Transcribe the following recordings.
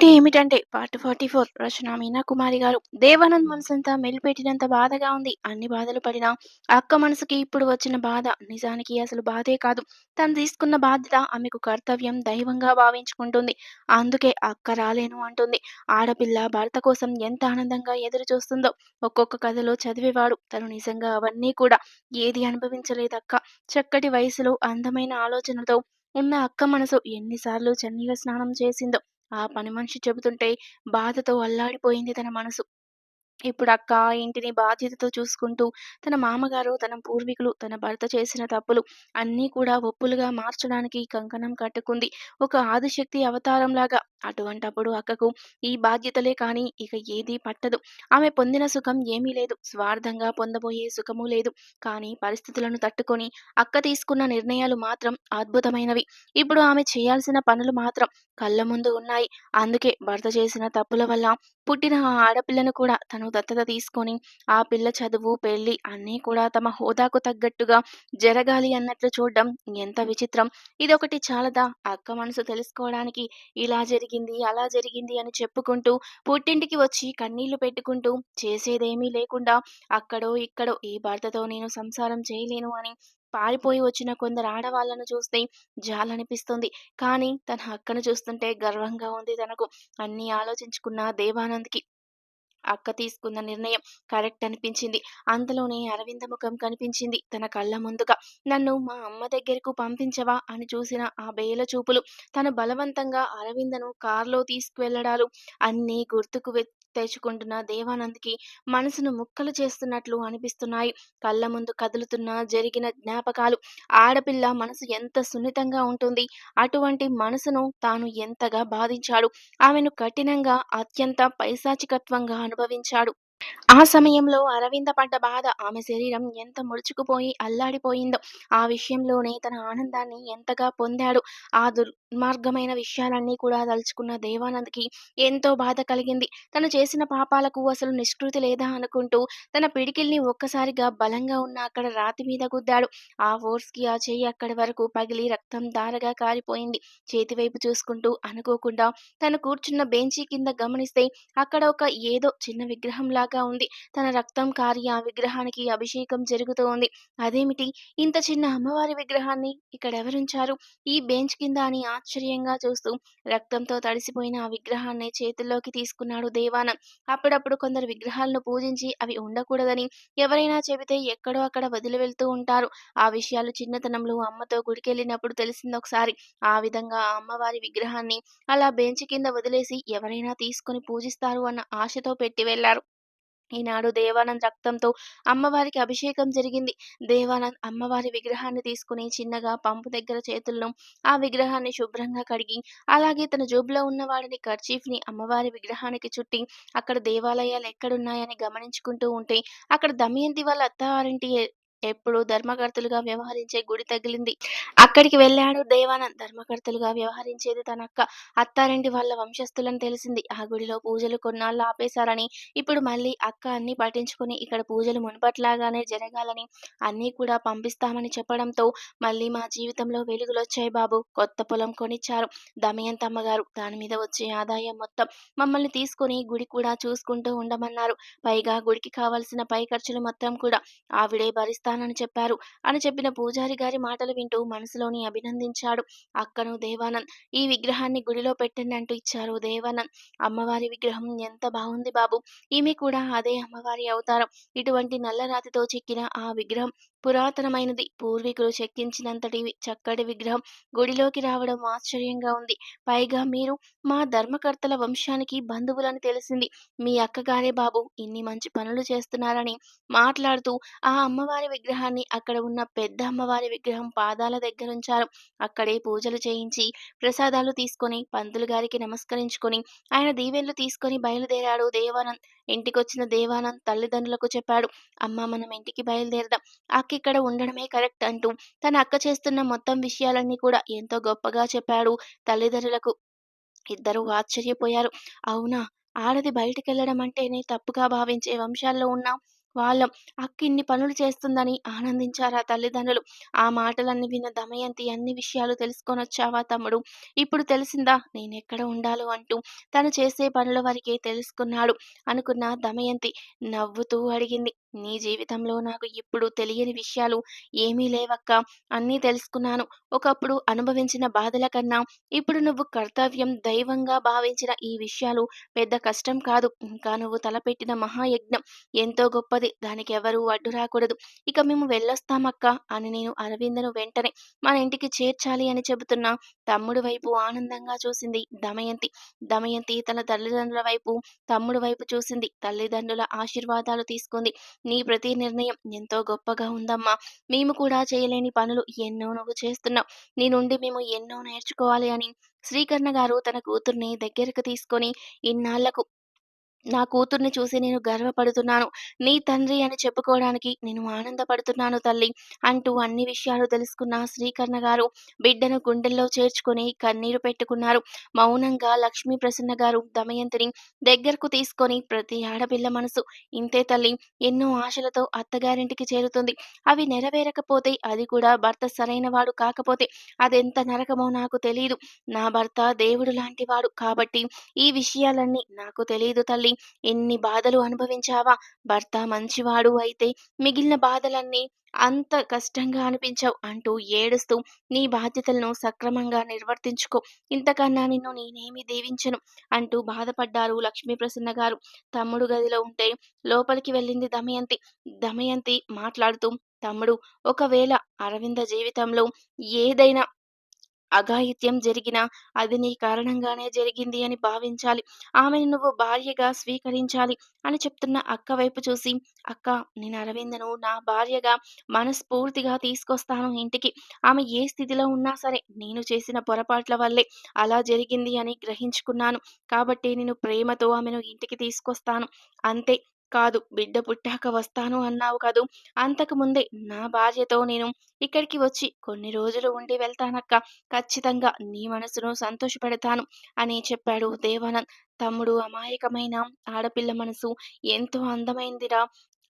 ఏంటి ఏమిటంటే part forty four Rachana Meena Kumari గారు దేవానంద్ మనసంతా మెలిపెట్టినంత బాధగా ఉంది. అన్ని బాధలు పడినా అక్క మనసుకి ఇప్పుడు వచ్చిన బాధ నిజానికి అసలు బాధే కాదు. తను తీసుకున్న బాధ్యత ఆమెకు కర్తవ్యం దైవంగా భావించుకుంటుంది. అందుకే అక్క రాలేను అంటుంది. ఆడపిల్ల భర్త కోసం ఎంత ఆనందంగా ఎదురు చూస్తుందో ఒక్కొక్క కథలో చదివేవాడు. తను నిజంగా అవన్నీ కూడా ఏది అనుభవించలేదక్క. చక్కటి వయసులో అందమైన ఆలోచనలతో ఉన్న అక్క మనసు ఎన్నిసార్లు చన్నీల స్నానం చేసిందో. ఆ పని మనిషి చెబుతుంటే బాధతో అల్లాడిపోయింది తన మనసు. ఇప్పుడు అక్క ఇంటిని బాధ్యతతో చూసుకుంటూ తన మామగారు తన పూర్వీకులు తన భర్త చేసిన తప్పులు అన్నీ కూడా ఒప్పులుగా మార్చడానికి కంకణం కట్టుకుంది. ఒక ఆదిశక్తి అవతారంలాగా అటువంటప్పుడు అక్కకు ఈ బాధ్యతలే కానీ ఇక ఏదీ పట్టదు. ఆమె పొందిన సుఖం ఏమీ లేదు. స్వార్థంగా పొందబోయే సుఖము లేదు. కానీ పరిస్థితులను తట్టుకొని అక్క తీసుకున్న నిర్ణయాలు మాత్రం అద్భుతమైనవి. ఇప్పుడు ఆమె చేయాల్సిన పనులు మాత్రం కళ్ళ ముందు ఉన్నాయి. అందుకే భర్త చేసిన తప్పుల వల్ల పుట్టిన ఆ ఆడపిల్లను కూడా తను దత్తత తీసుకొని ఆ పిల్ల చదువు పెళ్ళి అన్నీ కూడా తమ హోదాకు తగ్గట్టుగా జరగాలి అన్నట్లు చూడడం ఎంత విచిత్రం. ఇదొకటి చాలదా? అక్క మనసు తెలుసుకోవడానికి ఇలా జరిగి జరిగింది అలా జరిగింది అని చెప్పుకుంటూ పుట్టింటికి వచ్చి కన్నీళ్ళు పెట్టుకుంటూ చేసేదేమీ లేకుండా అక్కడో ఇక్కడో ఈ భర్తతో నేను సంసారం చేయలేను అని పారిపోయి వచ్చిన కొందరు ఆడవాళ్ళను చూస్తే జాలనిపిస్తుంది. కానీ తన అక్కను చూస్తుంటే గర్వంగా ఉంది తనకు. అన్నీ ఆలోచించుకున్న దేవానంద్కి అక్క తీసుకున్న నిర్ణయం కరెక్ట్ అనిపించింది. అంతలోనే అరవింద ముఖం కనిపించింది. తన కళ్ళ ముందుగా నన్ను మా అమ్మ దగ్గరకు పంపించవా? అని చూసిన ఆ బేల చూపులు. తను బలవంతంగా అరవిందను కారులో తీసుకువెళ్ళడాలు అన్నీ గుర్తుకు తెచ్చుకుంటున్న దేవానంద్కి మనసును ముక్కలు చేస్తున్నట్లు అనిపిస్తున్నాయి. కళ్ళ ముందు కదులుతున్న జరిగిన జ్ఞాపకాలు ఆడపిల్ల మనసు ఎంత సున్నితంగా ఉంటుంది అటువంటి మనసును తాను ఎంతగా బాధించాడు ఆమెను కఠినంగా అత్యంత పైశాచికత్వంగా అనుభవించాడు. ఆ సమయంలో అరవింద పడ్డ బాధ ఆమె శరీరం ఎంత ముడుచుకుపోయి అల్లాడిపోయిందో ఆ విషయంలోనే తన ఆనందాన్ని ఎంతగా పొందాడు. ఆ దుర్మార్గమైన విషయాలన్నీ కూడా తలుచుకున్న దేవానంద్కి ఎంతో బాధ కలిగింది. తను చేసిన పాపాలకు అసలు నిష్కృతి లేదా అనుకుంటూ తన పిడికిల్ని ఒక్కసారిగా బలంగా ఉన్న అక్కడ రాతి మీద గుద్దాడు. ఆ ఫోర్స్కి ఆ చెయ్యి అక్కడి వరకు పగిలి రక్తం దారగా కారిపోయింది. చేతివైపు చూసుకుంటూ అనుకోకుండా తను కూర్చున్న బెంచీ కింద గమనిస్తే అక్కడ ఒక ఏదో చిన్న విగ్రహంలాగా లాగా ఉంది. తన రక్తం కారి ఆ విగ్రహానికి అభిషేకం జరుగుతూ ఉంది అదేమిటి? ఇంత చిన్న అమ్మవారి విగ్రహాన్ని ఇక్కడ ఎవరుంచారు ఈ బెంచ్ కింద అని ఆశ్చర్యంగా చూస్తూ రక్తంతో తడిసిపోయిన ఆ విగ్రహాన్ని చేతుల్లోకి తీసుకున్నాడు దేవానం. అప్పుడప్పుడు కొందరు విగ్రహాలను పూజించి అవి ఉండకూడదని ఎవరైనా చెబితే ఎక్కడో అక్కడ వదిలి వెళ్తూ ఉంటారు. ఆ విషయాలు చిన్నతనంలో అమ్మతో గుడికెళ్ళినప్పుడు తెలిసింది ఒకసారి. ఆ విధంగా అమ్మవారి విగ్రహాన్ని అలా బెంచ్ కింద వదిలేసి ఎవరైనా తీసుకొని పూజిస్తారు అన్న ఆశతో పెట్టి వెళ్ళారు. ఈనాడు దేవానంద్ రక్తంతో అమ్మవారికి అభిషేకం జరిగింది. దేవానంద్ అమ్మవారి విగ్రహాన్ని తీసుకుని చిన్నగా పంపు దగ్గర చేతులను ఆ విగ్రహాన్ని శుభ్రంగా కడిగి అలాగే తన జోబులో ఉన్న వాడిని ని అమ్మవారి విగ్రహానికి చుట్టి అక్కడ దేవాలయాలు ఎక్కడున్నాయని గమనించుకుంటూ ఉంటే అక్కడ దమయంతి వాళ్ళ అత్తవారింటి ఎప్పుడు ధర్మకర్తలుగా వ్యవహరించే గుడి తగిలింది. అక్కడికి వెళ్ళాడు దేవానంద్. ధర్మకర్తలుగా వ్యవహరించేది తన అక్క. అత్తారింటి వాళ్ళ వంశస్థులని తెలిసింది. ఆ గుడిలో పూజలు కొన్నాళ్ళు ఆపేశారని ఇప్పుడు మళ్ళీ అక్క అన్ని పట్టించుకుని ఇక్కడ పూజలు మునుపట్లాగానే జరగాలని అన్నీ కూడా పంపిస్తామని చెప్పడంతో మళ్ళీ మా జీవితంలో వెలుగులు వచ్చాయి బాబు. కొత్త పొలం కొనిచ్చారు. దమయంత అమ్మగారు. దాని మీద వచ్చే ఆదాయం మొత్తం మమ్మల్ని తీసుకుని గుడి కూడా చూసుకుంటూ ఉండమన్నారు. పైగా గుడికి కావాల్సిన పై ఖర్చులు మొత్తం కూడా ఆవిడే చేస్తానని చెప్పారు. అని చెప్పిన పూజారి గారి మాటలు వింటూ మనసులోని అభినందించాడు. అక్కను దేవానంద్ ఈ విగ్రహాన్ని గుడిలో పెట్టండి అంటూ ఇచ్చారు దేవానంద్. అమ్మవారి విగ్రహం ఎంత బాగుంది బాబు. ఈమె కూడా అదే అమ్మవారి అవతారం. ఇటువంటి నల్లరాతితో చెక్కిన ఆ విగ్రహం పురాతనమైనది. పూర్వీకులు చెక్కించినంతటి చక్కటి విగ్రహం గుడిలోకి రావడం ఆశ్చర్యంగా ఉంది. పైగా మీరు మా ధర్మకర్తల వంశానికి బంధువులని తెలిసింది. మీ అక్కగారే బాబు ఇన్ని మంచి పనులు చేస్తున్నారని మాట్లాడుతూ ఆ అమ్మవారి విగ్రహాన్ని అక్కడ ఉన్న పెద్ద అమ్మవారి విగ్రహం పాదాల దగ్గర ఉంచారు అక్కడే పూజలు చేయించి ప్రసాదాలు తీసుకొని పంతులు గారికి నమస్కరించుకొని ఆయన దీవెన్లు తీసుకొని బయలుదేరాడు దేవానంద్. ఇంటికొచ్చిన దేవానంద్ తల్లిదండ్రులకు చెప్పాడు అమ్మ మనం ఇంటికి బయలుదేరదాం. అక్క ఇక్కడ ఉండడమే కరెక్ట్ అంటూ తన అక్క చేస్తున్న మొత్తం విషయాలన్నీ కూడా ఎంతో గొప్పగా చెప్పాడు. తల్లిదండ్రులకు ఇద్దరు ఆశ్చర్యపోయారు. అవునా? ఆడది బయటికెళ్ళడం అంటేనే తప్పుగా భావించే వంశాల్లో ఉన్న. వాళ్ళం. అక్క ఇన్ని పనులు చేస్తుందని ఆనందించారా తల్లిదండ్రులు. ఆ మాటలన్నీ విన్న దమయంతి అన్ని విషయాలు తెలుసుకొనొచ్చావా తమ్ముడు? ఇప్పుడు తెలిసిందా నేనెక్కడ ఉండాలో అంటూ తను చేసే పనుల వరకే తెలుసుకున్నాడు అనుకున్న దమయంతి నవ్వుతూ అడిగింది. నీ జీవితంలో నాకు ఇప్పుడు తెలియని విషయాలు ఏమీ లేవక్క అన్నీ తెలుసుకున్నాను. ఒకప్పుడు అనుభవించిన బాధల కన్నా ఇప్పుడు నువ్వు కర్తవ్యం, దైవంగా భావించిన ఈ విషయాలు పెద్ద కష్టం కాదు. ఇంకా నువ్వు తలపెట్టిన మహాయజ్ఞం ఎంతో గొప్పది. దానికి ఎవరూ అడ్డు రాకూడదు. ఇక మేము వెళ్ళొస్తామక్క అని నేను అరవిందను వెంటనే మన ఇంటికి చేర్చాలి అని చెబుతున్నా తమ్ముడు వైపు ఆనందంగా చూసింది దమయంతి. దమయంతి తన తల్లిదండ్రుల వైపు, తమ్ముడు వైపు చూసింది. తల్లిదండ్రుల ఆశీర్వాదాలు తీసుకుంది. నీ ప్రతి నిర్ణయం ఎంతో గొప్పగా ఉందమ్మా. మేము కూడా చేయలేని పనులు ఎన్నో నువ్వు చేస్తున్నావు. నీ నుండి మేము ఎన్నో నేర్చుకోవాలి అని శ్రీకర్ణ గారు తన కూతుర్ని దగ్గరకు తీసుకొని ఇన్నాళ్ళకు నా కూతుర్ని చూసి నేను గర్వపడుతున్నాను. నీ తండ్రి అని చెప్పుకోవడానికి నేను ఆనందపడుతున్నాను తల్లి అంటూ అన్ని విషయాలు తెలుసుకున్న శ్రీకర్ణ గారు బిడ్డను గుండెల్లో చేర్చుకొని కన్నీరు పెట్టుకున్నారు. మౌనంగా లక్ష్మీ ప్రసన్న గారు దమయంతిని దగ్గరకు తీసుకొని ప్రతి ఆడపిల్ల మనసు ఇంతే తల్లి. ఎన్నో ఆశలతో అత్తగారింటికి చేరుతుంది. అవి నెరవేరకపోతే అది కూడా భర్త సరైన వాడు కాకపోతే అదెంత నరకమో నాకు తెలియదు నా భర్త దేవుడు లాంటివాడు కాబట్టి ఈ విషయాలన్నీ నాకు తెలియదు తల్లి. ఎన్ని బాధలు అనుభవించావా? భర్త మంచివాడు అయితే మిగిలిన బాధలన్నీ అంత కష్టంగా అనిపించావు అంటూ ఏడుస్తూ నీ బాధ్యతలను సక్రమంగా నిర్వర్తించుకో. ఇంతకన్నా నిన్ను నేనేమి దీవించను అంటూ బాధపడ్డారు లక్ష్మీ ప్రసన్న గారు. తమ్ముడు గదిలో ఉంటే లోపలికి వెళ్ళింది దమయంతి. దమయంతి మాట్లాడుతూ తమ్ముడు ఒకవేళ అరవింద జీవితంలో ఏదైనా అఘాయిత్యం జరిగినా అది నీ కారణంగానే జరిగింది అని భావించాలి. ఆమెను నువ్వు భార్యగా స్వీకరించాలి అని చెప్తున్న అక్క వైపు చూసి అక్క నేను అరవిందను నా భార్యగా మనస్ఫూర్తిగా తీసుకొస్తాను ఇంటికి. ఆమె ఏ స్థితిలో ఉన్నా సరే నేను చేసిన పొరపాట్ల వల్లే అలా జరిగింది అని గ్రహించుకున్నాను. కాబట్టి నేను ప్రేమతో ఆమెను ఇంటికి తీసుకొస్తాను. అంతే కాదు బిడ్డ పుట్టాక వస్తాను అన్నావు కదూ! అంతకు ముందే నా భార్యతో నేను ఇక్కడికి వచ్చి కొన్ని రోజులు ఉండి వెళ్తానక్క. ఖచ్చితంగా నీ మనసును సంతోషపెడతాను అని చెప్పాడు దేవానంద్. తమ్ముడు అమాయకమైన ఆడపిల్ల మనసు ఎంతో అందమైందిరా.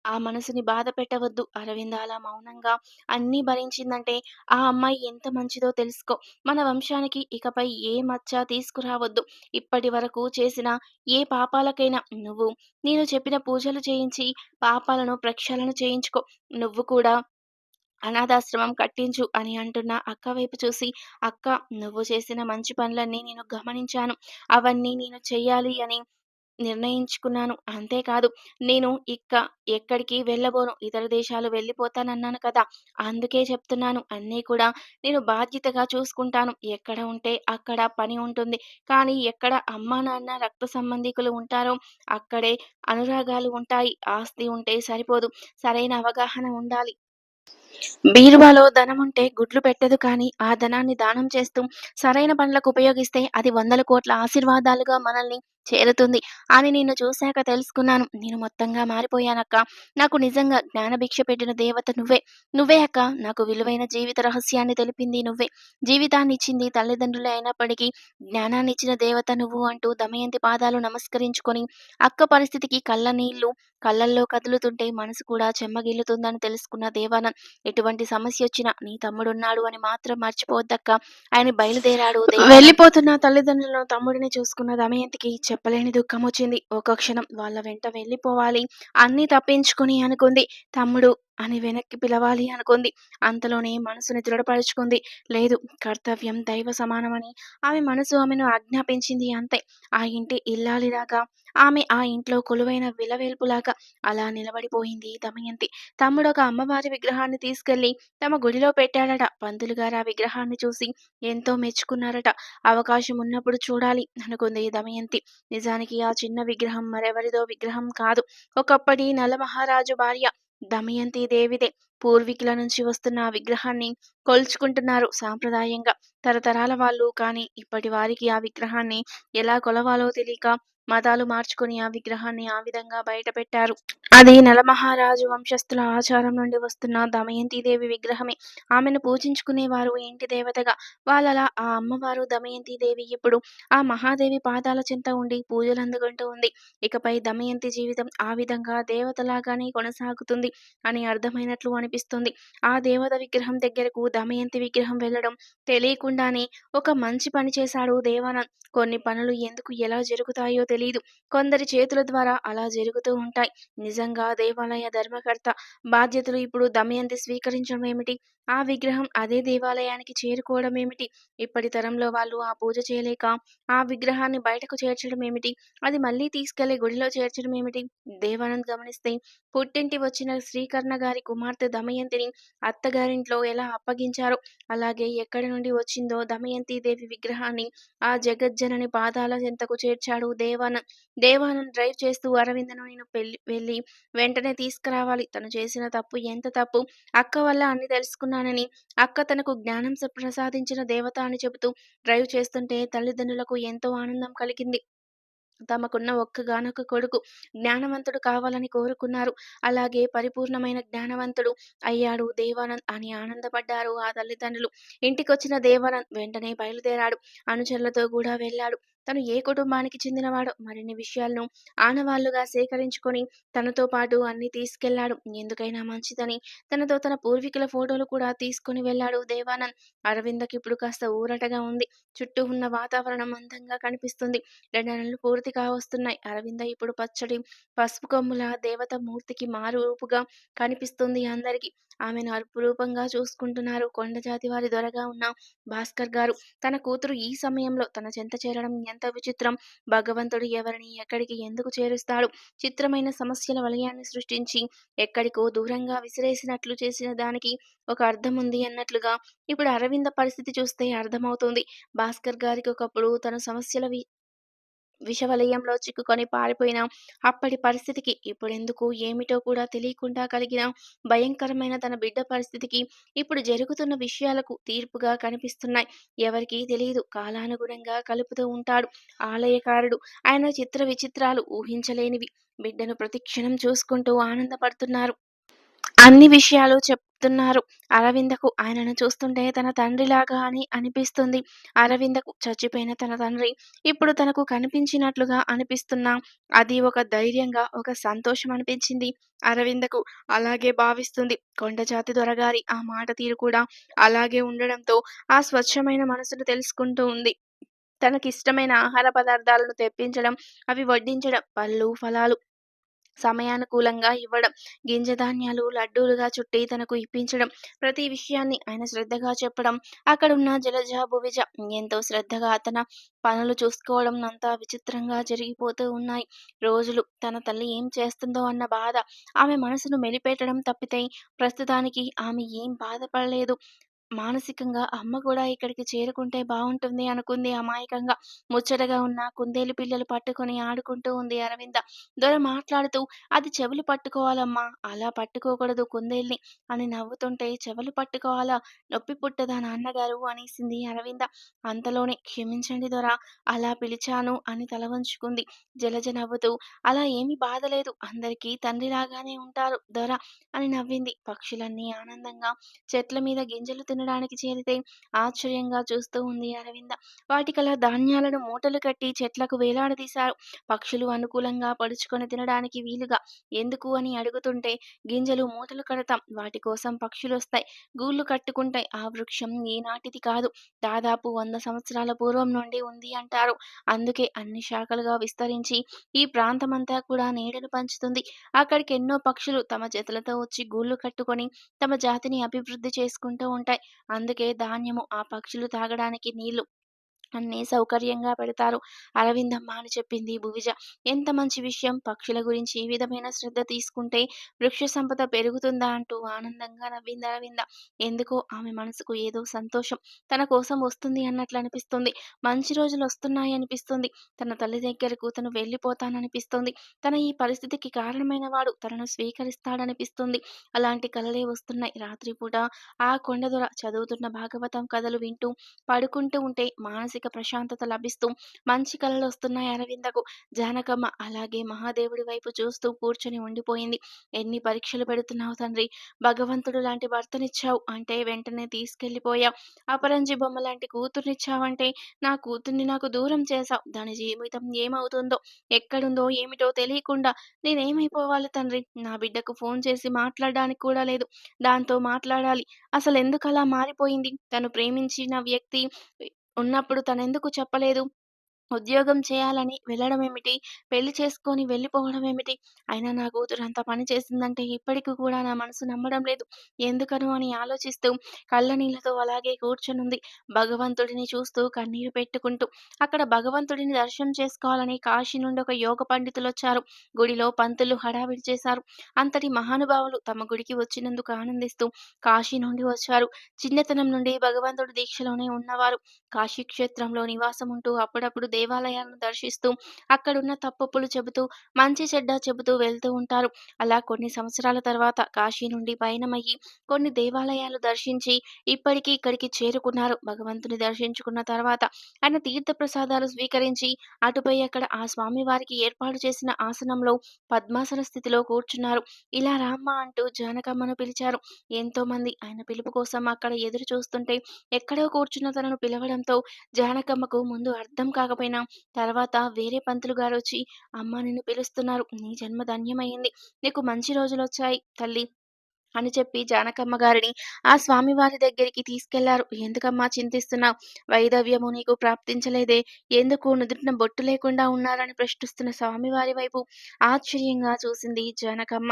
ఆ మనసుని బాధ పెట్టవద్దు. అరవింద అలా మౌనంగా అన్నీ భరించిందంటే ఆ అమ్మాయి ఎంత మంచిదో తెలుసుకో. మన వంశానికి ఇకపై ఏ మచ్చ తీసుకురావద్దు. ఇప్పటి వరకు చేసిన ఏ పాపాలకైనా నువ్వు నేను చెప్పిన పూజలు చేయించి పాపాలను ప్రక్షాళన చేయించుకో. నువ్వు కూడా అనాథాశ్రమం కట్టించు అని అంటున్న అక్క వైపు చూసి అక్క నువ్వు చేసిన మంచి పనులన్నీ నేను గమనించాను. అవన్నీ నేను చెయ్యాలి అని నిర్ణయించుకున్నాను. అంతేకాదు నేను ఇక ఎక్కడికి వెళ్ళబోను. ఇతర దేశాలు వెళ్ళిపోతానన్నాను కదా! అందుకే చెప్తున్నాను. అన్నీ కూడా నేను బాధ్యతగా చూసుకుంటాను. ఎక్కడ ఉంటే అక్కడ పని ఉంటుంది. కానీ ఎక్కడ అమ్మా, నాన్న, రక్త సంబంధికులు ఉంటారో అక్కడే అనురాగాలు ఉంటాయి. ఆస్తి ఉంటే సరిపోదు. సరైన అవగాహన ఉండాలి. బీరువాలో ధనముంటే గుడ్లు పెట్టదు కానీ ఆ ధనాన్ని దానం చేస్తూ సరైన పనులకు ఉపయోగిస్తే అది వందల కోట్ల ఆశీర్వాదాలుగా మనల్ని చేరుతుంది అని నిన్ను చూశాక తెలుసుకున్నాను. నేను మొత్తంగా మారిపోయానక్క. నాకు నిజంగా జ్ఞానభిక్ష పెట్టిన దేవత నువ్వే. నువ్వే అక్క. నాకు విలువైన జీవిత రహస్యాన్ని తెలిపింది నువ్వే. జీవితాన్ని ఇచ్చింది తల్లిదండ్రులే అయినప్పటికీ జ్ఞానాన్నిచ్చిన దేవత నువ్వు అంటూ దమయంతి పాదాలు నమస్కరించుకొని అక్క పరిస్థితికి కళ్ళ నీళ్ళు కళ్ళల్లో కదులుతుంటే మనసు కూడా చెమ్మగిల్లుతుందని తెలుసుకున్న దేవానంద్ ఎటువంటి సమస్య వచ్చినా నీ తమ్ముడున్నాడు అని మాత్రం మర్చిపోవద్దక్క ఆయన బయలుదేరాడు వెళ్ళిపోతున్న తల్లిదండ్రులను తమ్ముడిని చూసుకున్న దమయంతికి చెప్పలేని దుఃఖమొచ్చింది. ఒక క్షణం వాళ్ళ వెంట వెళ్ళిపోవాలి, అన్నీ తప్పించుకుని అనుకుంది. తమ్ముడు అని వెనక్కి పిలవాలి అనుకుంది. అంతలోనే మనసుని దృఢపరుచుకుంది. లేదు కర్తవ్యం దైవ సమానమని ఆమె మనసు ఆమెను ఆజ్ఞాపించింది అంతే. ఆ ఇంటి ఇల్లాలిలాగా ఆమె ఆ ఇంట్లో కొలువైన విలవేల్పులాగా అలా నిలబడిపోయింది దమయంతి. తమ్ముడొక అమ్మవారి విగ్రహాన్ని తీసుకెళ్ళి తమ గుడిలో పెట్టాడట. పంతులు గారు ఆ విగ్రహాన్ని చూసి ఎంతో మెచ్చుకున్నారట. అవకాశం ఉన్నప్పుడు చూడాలి అనుకుంది దమయంతి. నిజానికి ఆ చిన్న విగ్రహం మరెవరిదో విగ్రహం కాదు. ఒకప్పటి నల మహారాజు భార్య దమయంతి దేవిదే. పూర్వీకుల నుంచి వస్తున్న ఆ విగ్రహాన్ని కొల్చుకుంటున్నారు సాంప్రదాయంగా. తరతరాల వాళ్ళు కానీ ఇప్పటి వారికి ఆ విగ్రహాన్ని ఎలా కొలవాలో తెలియక మతాలు మార్చుకొని ఆ విగ్రహాన్ని ఆ విధంగా బయటపెట్టారు. అది నలమహారాజు వంశస్థుల ఆచారం నుండి వస్తున్న దమయంతిదేవి విగ్రహమే. ఆమెను పూజించుకునేవారు ఇంటి దేవతగా. వాళ్ళలా ఆ అమ్మవారు దమయంతిదేవి ఇప్పుడు ఆ మహాదేవి పాదాల చింత ఉండి పూజలు అందుకుంటూ ఉంది. ఇకపై దమయంతి జీవితం ఆ విధంగా దేవతలాగానే కొనసాగుతుంది అని అర్థమైనట్లు అనిపిస్తుంది. ఆ దేవత విగ్రహం దగ్గరకు దమయంతి విగ్రహం వెళ్ళడం తెలియకుండానే ఒక మంచి పని చేశాడు దేవానంద్. కొన్ని పనులు ఎందుకు ఎలా జరుగుతాయో తెలియదు కొందరి చేతుల ద్వారా అలా జరుగుతూ ఉంటాయి. నిజంగా దేవాలయ ధర్మకర్త బాధ్యతలు ఇప్పుడు దమయంతి స్వీకరించడం ఏమిటి? ఆ విగ్రహం అదే దేవాలయానికి చేరుకోవడం ఏమిటి? ఇప్పటి తరంలో వాళ్ళు ఆ పూజ చేయలేక ఆ విగ్రహాన్ని బయటకు చేర్చడం ఏమిటి? అది మళ్ళీ తీసుకెళ్ళి గుడిలో చేర్చడం ఏమిటి? దేవానంద్ గమనిస్తే పుట్టింటి వచ్చిన శ్రీకర్ణ గారి కుమార్తె దమయంతిని అత్తగారింట్లో ఎలా అప్పగించారో అలాగే ఎక్కడి నుండి వచ్చిందో దమయంతి దేవి విగ్రహాన్ని ఆ జగజ్జనని పాదాల చెంతకు చేర్చాడు దేవానంద్. దేవానంద్ డ్రైవ్ చేస్తూ అరవిందను నేను పెళ్ళి వెళ్ళి వెంటనే తీసుకురావాలి. తను చేసిన తప్పు ఎంత తప్పు. అక్క వల్ల అన్ని తెలుసుకున్నానని, అక్క తనకు జ్ఞానం ప్రసాదించిన దేవత అని చెబుతూ డ్రైవ్ చేస్తుంటే తల్లిదండ్రులకు ఎంతో ఆనందం కలిగింది. తమకున్న ఒక్కగానొక్క కొడుకు జ్ఞానవంతుడు కావాలని కోరుకున్నారు. అలాగే పరిపూర్ణమైన జ్ఞానవంతుడు అయ్యాడు దేవానంద్ అని ఆనందపడ్డారు ఆ తల్లిదండ్రులు. ఇంటికొచ్చిన దేవానంద్ వెంటనే బయలుదేరాడు. అనుచరులతో కూడా వెళ్ళాడు. తను ఏ కుటుంబానికి చెందినవాడో మరిన్ని విషయాలను ఆనవాళ్ళుగా సేకరించుకొని తనతో పాటు అన్ని తీసుకెళ్ళాడు ఎందుకైనా మంచిదని తనతో తన పూర్వీకుల ఫోటోలు కూడా తీసుకొని వెళ్ళాడు దేవానంద్. అరవిందకిప్పుడు కాస్త ఊరటగా ఉంది. చుట్టూ ఉన్న వాతావరణం అందంగా కనిపిస్తుంది. రెండు నెలలు పూర్తి కావస్తున్నాయి. అరవింద ఇప్పుడు పచ్చడి పసుపు కొమ్ముల దేవత మూర్తికి మారు రూపుగా కనిపిస్తుంది అందరికీ. ఆమెను అపురూపంగా చూసుకుంటున్నారు కొండజాతి వారి దొరగా ఉన్న భాస్కర్ గారు. తన కూతురు ఈ సమయంలో తన చెంత చేరడం ఎంత విచిత్రం. భగవంతుడు ఎవరిని ఎక్కడికి ఎందుకు చేరుస్తాడు? చిత్రమైన సమస్యల వలయాన్ని సృష్టించి ఎక్కడికో దూరంగా విసిరేసినట్లు చేసిన దానికి ఒక అర్థం ఉంది అన్నట్లుగా ఇప్పుడు అరవింద పరిస్థితి చూస్తే అర్థమవుతుంది. భాస్కర్ గారికి ఒకప్పుడు తన సమస్యల విషవలయంలో చిక్కుకొని పారిపోయిన అప్పటి పరిస్థితికి ఇప్పుడెందుకు ఏమిటో కూడా తెలియకుండా కలిగిన భయంకరమైన తన బిడ్డ పరిస్థితికి ఇప్పుడు జరుగుతున్న విషయాలకు తీర్పుగా కనిపిస్తున్నాయి. ఎవరికీ తెలియదు. కాలానుగుణంగా కలుపుతూ ఉంటాడు ఆలయకారుడు. ఆయన చిత్ర విచిత్రాలు ఊహించలేనివి. బిడ్డను ప్రతిక్షణం చూసుకుంటూ ఆనందపడుతున్నారు. అన్ని విషయాలు చెప్తున్నారు అరవిందకు. ఆయనను చూస్తుంటే తన తండ్రిలాగా అని అనిపిస్తుంది. అరవిందకు చచ్చిపోయిన తన తండ్రి ఇప్పుడు తనకు కనిపించినట్లుగా అనిపిస్తున్నా అది ఒక ధైర్యంగా, ఒక సంతోషం అనిపించింది అరవిందకు. అలాగే భావిస్తుంది. కొండజాతి దొరగారి ఆ మాట తీరు కూడా అలాగే ఉండడంతో ఆ స్వచ్ఛమైన మనసును తెలుసుకుంటూ ఉంది. తనకిష్టమైన ఆహార పదార్థాలను తెప్పించడం, అవి వడ్డించడం, పళ్ళు, ఫలాలు సమయానుకూలంగా ఇవ్వడం, గింజధాన్యాలు లడ్డూలుగా చుట్టి తనకు ఇప్పించడం, ప్రతి విషయాన్ని ఆయన శ్రద్ధగా చెప్పడం, అక్కడున్న జలజ, భువిజ ఎంతో శ్రద్ధగా తన పనులు చూసుకోవడం అంతా విచిత్రంగా జరిగిపోతూ ఉన్నాయి రోజులు. తన తల్లి ఏం చేస్తుందో అన్న బాధ ఆమె మనసును మెలిపెట్టడం తప్పితే ప్రస్తుతానికి ఆమె ఏం బాధపడలేదు. మానసికంగా అమ్మ కూడా ఇక్కడికి చేరుకుంటే బాగుంటుంది అనుకుంది అమాయకంగా. ముచ్చటగా ఉన్న కుందేలు పిల్లలు పట్టుకొని ఆడుకుంటూ ఉంది అరవింద. దొర మాట్లాడుతూ అది చెవులు పట్టుకోవాలమ్మా అలా పట్టుకోకూడదు కుందేల్ని అని నవ్వుతుంటే చెవులు పట్టుకోవాలా? నొప్పి పుట్టదా నాన్నగారు అనేసింది అరవింద. అంతలోనే క్షమించండి దొర అలా పిలిచాను అని తల వంచుకుంది. జలజ నవ్వుతూ అలా ఏమీ బాధలేదు. అందరికీ తండ్రిలాగానే ఉంటారు దొర అని నవ్వింది. పక్షులన్నీ ఆనందంగా చెట్ల మీద గింజలు తినడానికి చేరితే ఆశ్చర్యంగా చూస్తూ ఉంది అరవింద. వాటికలా ధాన్యాలను మూటలు కట్టి చెట్లకు వేలాడదీశారు. పక్షులు అనుకూలంగా పడుచుకొని తినడానికి వీలుగా. ఎందుకు అని అడుగుతుంటే గింజలు మూటలు కడతాం. వాటి కోసం పక్షులు వస్తాయి గూళ్ళు కట్టుకుంటాయి. ఆ వృక్షం ఈనాటిది కాదు. దాదాపు వంద సంవత్సరాల పూర్వం నుండి ఉంది అంటారు. అందుకే అన్ని శాఖలుగా విస్తరించి ఈ ప్రాంతమంతా కూడా నీడను పంచుతుంది. అక్కడికి ఎన్నో పక్షులు తమ జతలతో వచ్చి గూళ్ళు కట్టుకొని తమ జాతిని అభివృద్ధి చేసుకుంటూ ఉంటాయి. అందుకే ధాన్యము, ఆ పక్షులు తాగడానికి నీళ్ళు అన్నీ సౌకర్యంగా పెడతారు. అరవిందమ్మ అని చెప్పింది భువిజ. ఎంత మంచి విషయం. పక్షుల గురించి ఈ విధమైన శ్రద్ధ తీసుకుంటే వృక్ష సంపద పెరుగుతుందా అంటూ ఆనందంగా నవ్వింది అరవింద. ఎందుకో ఆమె మనసుకు ఏదో సంతోషం తన కోసం వస్తుంది అన్నట్లు అనిపిస్తుంది. మంచి రోజులు వస్తున్నాయి అనిపిస్తుంది తన తల్లి దగ్గరకు తను వెళ్ళిపోతాననిపిస్తుంది తన ఈ పరిస్థితికి కారణమైన వాడు తనను స్వీకరిస్తాడనిపిస్తుంది. అలాంటి కలలే వస్తున్నాయి రాత్రిపూట ఆ కొండదొర చదువుతున్న భాగవతం కథలు వింటూ పడుకుంటూ ఉంటే మానసిక మానసిక ప్రశాంతత లభిస్తూ మంచి కళలు వస్తున్నాయి అరవిందకు. జానకమ్మ అలాగే మహాదేవుడి వైపు చూస్తూ కూర్చొని ఉండిపోయింది. ఎన్ని పరీక్షలు పెడుతున్నావు తండ్రి! భగవంతుడు లాంటి భర్తనిచ్చావు అంటే వెంటనే తీసుకెళ్ళిపోయావు అపరంజి బొమ్మ లాంటి కూతుర్నిచ్చావంటే నా కూతుర్ని నాకు దూరం చేశావు. దాని జీవితం ఏమవుతుందో, ఎక్కడుందో ఏమిటో తెలియకుండా నేనేమైపోవాలి తండ్రి! నా బిడ్డకు ఫోన్ చేసి మాట్లాడడానికి కూడా లేదు. దాంతో మాట్లాడాలి. అసలు ఎందుకలా మారిపోయింది? తను ప్రేమించిన వ్యక్తి ఉన్నప్పుడు తనెందుకు చెప్పలేదు? ఉద్యోగం చేయాలని వెళ్ళడమేమిటి? పెళ్ళి చేసుకొని వెళ్ళిపోవడం ఏమిటి అయినా నా కూతురు అంత పని చేసిందంటే ఇప్పటికి కూడా నా మనసు నమ్మడం లేదు. ఎందుకనో అని ఆలోచిస్తూ కళ్ళనీళ్ళతో అలాగే కూర్చొనుంది. భగవంతుడిని చూస్తూ కన్నీరు పెట్టుకుంటూ. అక్కడ భగవంతుడిని దర్శనం చేసుకోవాలని కాశీ నుండి ఒక యోగ పండితులు వచ్చారు గుడిలో పంతులు హడావిడి చేశారు. అంతటి మహానుభావులు తమ గుడికి వచ్చినందుకు ఆనందిస్తూ కాశీ నుండి వచ్చారు. చిన్నతనం నుండి భగవంతుడి దీక్షలోనే ఉన్నవారు. కాశీ క్షేత్రంలో నివాసముంటూ అప్పుడప్పుడు దేవాలయాలను దర్శిస్తూ అక్కడున్న తప్పొప్పులు చెబుతూ, మంచి చెడ్డ చెబుతూ వెళ్తూ ఉంటారు. అలా కొన్ని సంవత్సరాల తర్వాత కాశీ నుండి పయనమయ్యి కొన్ని దేవాలయాలు దర్శించి ఇప్పటికి ఇక్కడికి చేరుకున్నారు. భగవంతుని దర్శించుకున్న తర్వాత ఆయన తీర్థ ప్రసాదాలు స్వీకరించి అటుపై అక్కడ ఆ స్వామి వారికి ఏర్పాటు చేసిన ఆసనంలో పద్మాసన స్థితిలో కూర్చున్నారు. ఇలా రామ్మ అంటూ జానకమ్మను పిలిచారు. ఎంతో మంది ఆయన పిలుపు కోసం అక్కడ ఎదురు చూస్తుంటే ఎక్కడో కూర్చున్న తనను పిలవడంతో జానకమ్మకు ముందు అర్థం కాకపోయినా తర్వాత వేరే పంతులు గారు వచ్చి అమ్మ నిన్ను పిలుస్తున్నారు. నీ జన్మ ధన్యమైంది నీకు మంచి రోజులొచ్చాయి తల్లి అని చెప్పి జానకమ్మ గారిని ఆ స్వామివారి దగ్గరికి తీసుకెళ్ళారు. ఎందుకమ్మా చింతిస్తున్నావు? వైదవ్యము నీకు ప్రాప్తించలేదే? ఎందుకు నుదుటిన బొట్టు లేకుండా ఉన్నారని ప్రశ్నిస్తున్న స్వామివారి వైపు ఆశ్చర్యంగా చూసింది జానకమ్మ.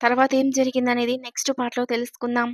తర్వాత ఏం జరిగిందనేది నెక్స్ట్ పార్ట్‌లో తెలుసుకుందాం.